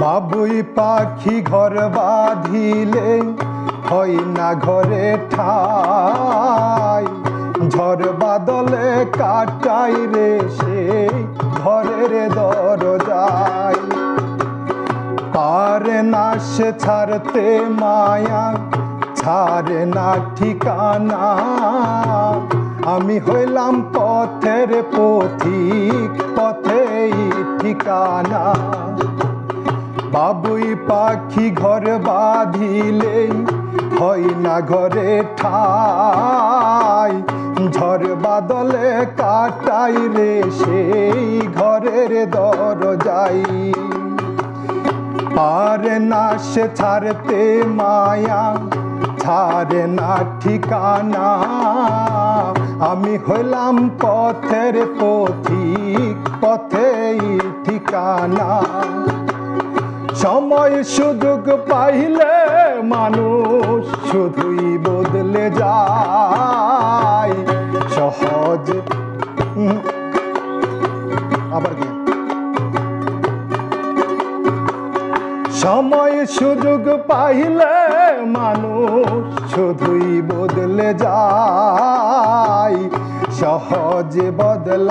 বাবুই পাখি ঘর বাঁধিলে হয় না ঘরে ঠাই। ঝড় বাদলে কাটাই রে সে ঘরের দরজায়। পারে না সে ছাড়তে মায়া, ছাড়ে না ঠিকানা। আমি হইলাম পথের পথিক, পথেই ঠিকানা। বাবুই পাখি ঘর বাঁধিলে হয় না ঘরে ঠাই। ঝড় বাদলে কাটাই রে সেই ঘরের দরজাই। পারে না সে ছাড়তে মায়া, ছাড়ে না ঠিকানা। আমি হইলাম পথের পথিক, পথেই ঠিকানা। সময় সুযোগ পাইলে মানুষ শুধুই বদলে যায়। সহজ। আবার কি? সময় সুযোগ পাইলে মানুষ শুধুই বদলে যায়। সহজে বদলায়।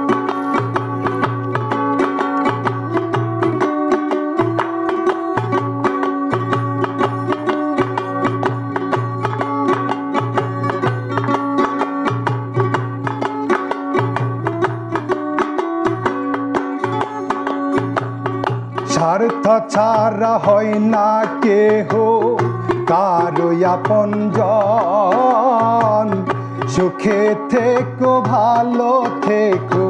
স্বার্থ ছাড়া হয় না কেহ। কারও আপন সুখে থেকো, ভালো থেকো,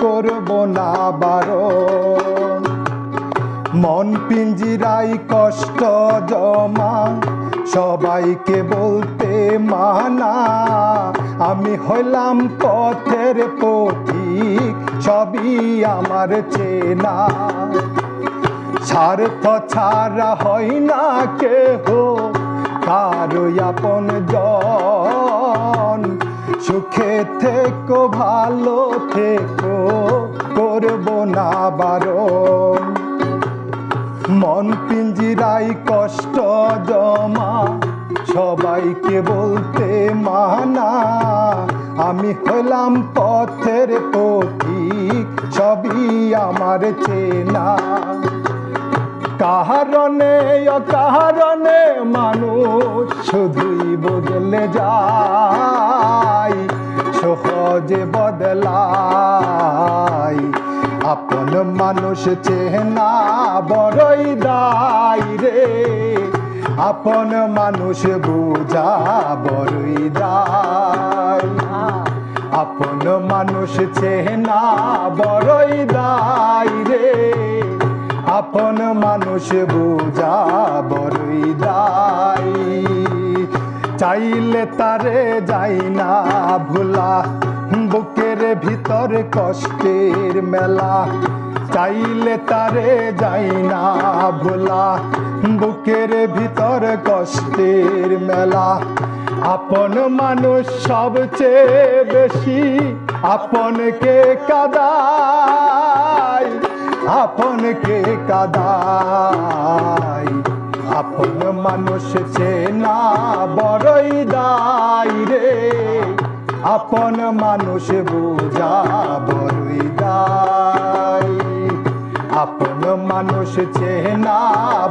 করব না বারণ। মন পিঞ্জিরাই কষ্ট জমা, সবাইকে বলতে মানা। আমি হইলাম পথের পথিক, সবই আমার চেনা। স্বার্থ ছাড়া হয় না কেহ। কারও আপন জন, সুখে থেকো, ভালো থেকো, করব না বারণ। মন পিঞ্জিরাই কষ্ট জমা, সবাইকে বলতে মানা। আমি হলাম পথের পথিক সবই আমার চেনা। কারণে অকারণে মানুষ শুধুই বদলে যায়, সহজে বদলায়। আপন মানুষ চেনা বড়ই দায় রে, আপন মানুষ বুঝা বড়ই দায়। আপন মানুষ চেনা বড়ই দায় রে। আপন মানুষ বুঝা বড়ই দায়। চাইলে তারে যাই না ভোলা, বুকের ভিতর কষ্টের মেলা। চাইলে তারে যাই না ভোলা, বুকের ভিতর কষ্টের মেলা। আপন মানুষ সবচেয়ে বেশি আপনকে কাদায়। আপনকে কাদায় আপন মানুষ চেনা বড়ই দায় রে। আপন মানুষ বোঝা বড়ই দায় আপন মানুষ চেনা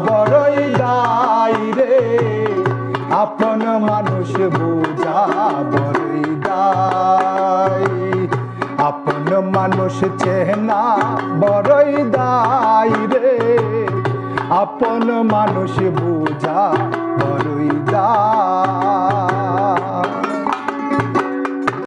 বড়ই দায় রে। আপন মানুষ বোঝা বড়ই দায় আপন মানুষ চেনা বড়ই দায় রে। আপন মানুষ বুঝা বড়ই দায়।